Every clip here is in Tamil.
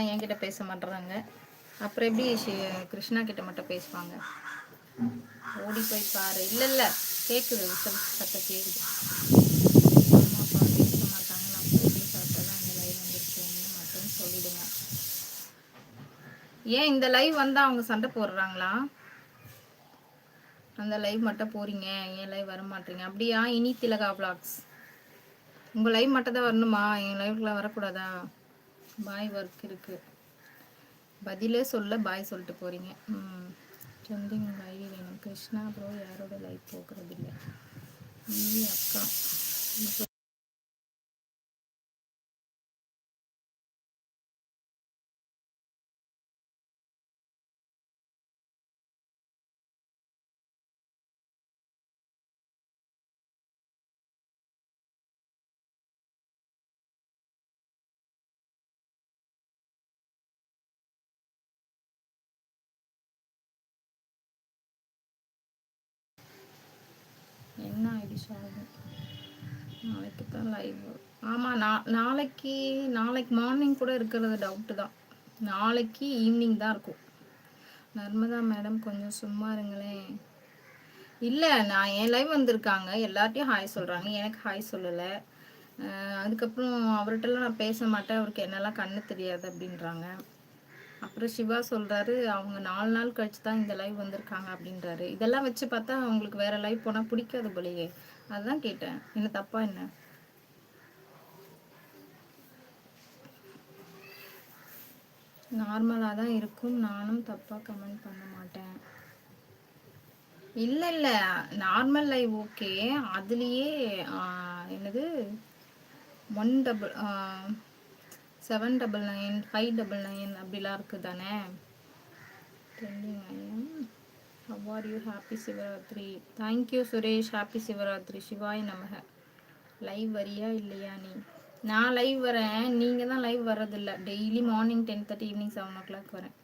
ஆனால் என்கிட்ட பேச மாட்டேறாங்க. அப்புறம் எப்படி கிருஷ்ணா கிட்ட மட்டும் பேசுவாங்க? ஓடி போய் பாரு. இல்லை இல்லை. கேட்குது விசல் சத்தம் கேட்குது அம்மா அப்பா பேச மாட்டாங்க. நான் சாப்பிட்டா தான் இந்த லைவ் வந்துருக்கேன்னு மட்டும் சொல்லிடுங்க. ஏன் இந்த லைவ் வந்தால் அவங்க சண்டை போடுறாங்களா? அந்த லைவ் மட்டும் போறீங்க. என் லைவ் வர மாட்டீங்க? அப்படியா? இனி திலகா பிளாக்ஸ் உங்கள் லைவ் மட்டும் தான் வரணுமா? என் லைவ்க்குலாம் வரக்கூடாதா? பாய் ஒர்க் இருக்கு. பதிலே சொல்ல பாய் சொல்லிட்டு போறீங்க. ம். ட்ரெண்டிங் ஐடி வேணும். கிருஷ்ணா ப்ரோ யாரோட லைஃப் போக்குறது இல்லை? நீ அக்கா. என்ன ஐடி நாளைக்கு தான் லைவ் ஆமாம் நா நாளைக்கு நாளைக்கு மார்னிங் கூட இருக்கிறது டவுட்டு தான். நாளைக்கு ஈவினிங் தான் இருக்கும். நர்மதா மேடம் கொஞ்சம் சும்மா இருங்களேன். இல்லை நான் என் லைவ் வந்திருக்காங்க. எல்லார்ட்டையும் ஹாய் சொல்கிறாங்க எனக்கு ஹாய் சொல்லலை. அதுக்கப்புறம் அவர்கிட்டலாம் நான் பேச மாட்டேன். அவருக்கு என்னெல்லாம் கண்ணு தெரியாது அப்படின்றாங்க. அப்புறம் சிவா சொல்றாரு அவங்க நாலு நாள் கழிச்சு தான் இந்த லைவ் வந்திருக்காங்க அப்படின்றாரு. இதெல்லாம் வச்சு பார்த்தா அவங்களுக்கு வேற லைவ் போனா பிடிக்காது போலயே. அதான் கேட்டேன். என்ன தப்பா என்ன? நார்மலாக தான் இருக்கும். நானும் தப்பாக கமெண்ட் பண்ண மாட்டேன். இல்லை இல்லை. நார்மல் லைவ் ஓகே அதுலேயே என்னது? One double seven double nine five double nine அப்படிலாம் இருக்குது தானே trending how are you happy Shivaratri thank you Suresh happy Shivaratri சிவாய் நமக லைவ் வரியா இல்லையா நீ? நான் லைவ் வரேன். நீங்கள் தான் லைவ் வர்றதில்ல. Daily morning ten thirty evening seven o'clock வரேன்.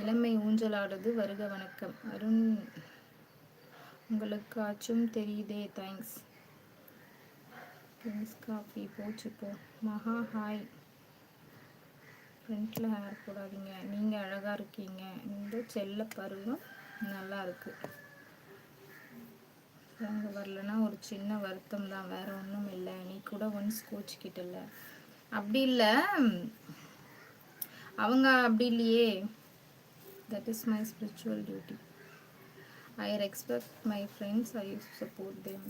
இளமை ஊஞ்சலாடுது வருக வணக்கம். அருண் உங்களுக்கு ஆச்சும் தெரியுதே. தேங்க்ஸ் கிங்ஸ் காஃபி போச்சு போ. மகா ஹாய் ஃப்ரண்ட்டில் ஹேர் போடாதீங்க நீங்கள் அழகாக இருக்கீங்க. இந்த செல்ல பருவம் நல்லா இருக்குது அவங்க வரலன்னா ஒரு சின்ன வருத்தம் தான். வேறு ஒன்றும் இல்லை. நீ கூட ஒன்ஸ் கோச்சிக்கிட்டல. அப்படி இல்லை. அவங்க அப்படி இல்லையே. That is my spiritual duty I respect my friends I support them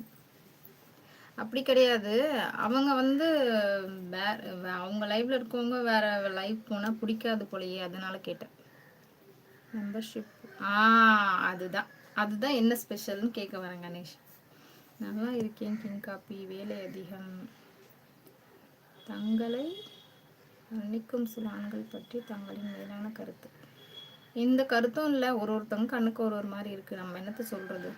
அப்படி கிடையாது. அவங்க வந்து வேற அவங்க லைவ்ல இருக்கவங்க வேற லைவ் போனா பிடிக்காது போலயே அதனால கேட்டேன். மெம்பர்ஷிப் ஆ அதுதான். அதுதான் என்ன ஸ்பெஷல்னு கேட்க வரேன் கணேஷ். நல்லா இருக்கேன் கிங் காப்பி வேலை அதிகம். தங்களை நிற்கும் சில ஆண்கள் பற்றி தங்களின் மேலான கருத்து. இந்த கருத்தும் இல்லை. ஒரு ஒருத்தவங்க கண்ணுக்கு ஒரு ஒரு மாதிரி இருக்கு. நம்ம என்னத்த சொல்றது?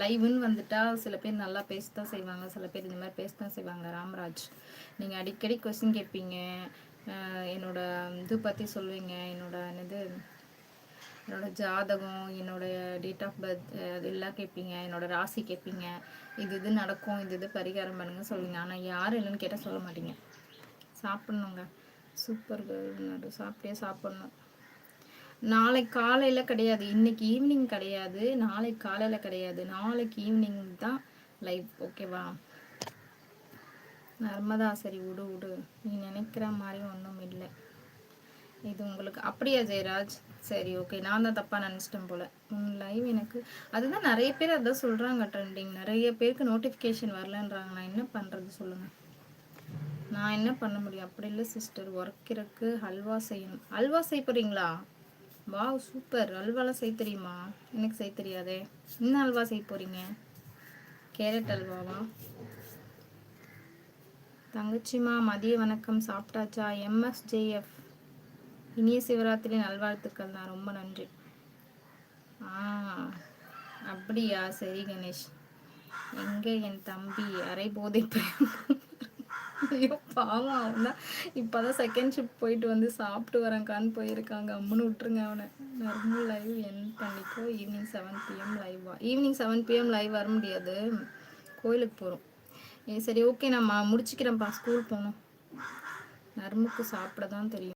லைவ்னு வந்துட்டா சில பேர் நல்லா பேச தான் செய்வாங்க. சில பேர் இந்த மாதிரி பேச தான் செய்வாங்க. ராம்ராஜ் நீங்கள் அடிக்கடி கொஸ்டின் கேட்பீங்க. என்னோட இது பற்றி சொல்லுவீங்க. என்னோட என்னது? என்னோட ஜாதகம் என்னோட டேட் ஆஃப் பர்த் அது எல்லாம் கேட்பீங்க. என்னோட ராசி கேட்பீங்க. இது இது நடக்கும். இது இது பரிகாரம் பண்ணுங்க சொல்லுவீங்க. ஆனால் யார் இல்லைன்னு கேட்டால் சொல்ல மாட்டீங்க. சாப்பிட்ணுங்க. சூப்பர் கேர்ள் சாப்பிட்டே சாப்பிட்ணும். நாளைக்கு காலையில் கிடையாது. இன்னைக்கு ஈவினிங் கிடையாது. நாளைக்கு காலையில் கிடையாது. நாளைக்கு ஈவினிங் தான் லைவ் ஓகேவா நர்மதா சரி விடு விடு. நீ நினைக்கிற மாதிரி ஒன்றும் இல்லை. இது உங்களுக்கு அப்படியா ஜெயராஜ்? சரி ஓகே நான் தான் தப்பாக நினச்சிட்டேன் போல். உன் லைவ் எனக்கு அதுதான் நிறைய பேர் அதான் சொல்கிறாங்க ட்ரெண்டிங் நிறைய பேருக்கு நோட்டிஃபிகேஷன் வரலன்றாங்க. நான் என்ன பண்ணுறது சொல்லுங்கள் நான் என்ன பண்ண முடியும்? அப்படி இல்லை சிஸ்டர் ஒர்க் இருக்கு. ஹல்வா செய்யணும். ஹல்வா செய்ய போகிறீங்களா வாவ் சூப்பர். அல்வாலாம் செய்ய தெரியுமா? எனக்கு செய்ய தெரியாதே. என்ன அல்வா செய்ய போறீங்க? கேரட் அல்வாவா? தங்கச்சிமா மதிய வணக்கம். சாப்பிட்டாச்சா? எம்எஸ்ஜேஎஃப். இனிய சிவராத்திரி நல்வாழ்த்துக்கள் தான். ரொம்ப நன்றி. ஆ அப்படியா? சரி கணேஷ். எங்க என் தம்பி? அரை போதை பாவம் அவன் தான் செகண்ட் ஷிஃப்ட் போயிட்டு வந்து சாப்பிட்டு வரேன்கான்னு போயிருக்காங்க. அம்முன்னு விட்டுருங்க அவனை. நார்மல் லைவ் என் பண்ணிக்கோ. ஈவினிங் செவன் பிஎம் லைவா ஈவினிங் செவன் பிஎம் லைவ் வர முடியாது. கோயிலுக்கு போகிறோம் ஏ சரி ஓகே நான் முடிச்சுக்கிறேன்ப்பா. ஸ்கூல் போகணும். நர்முக்கு சாப்பிட தான் தெரியும்.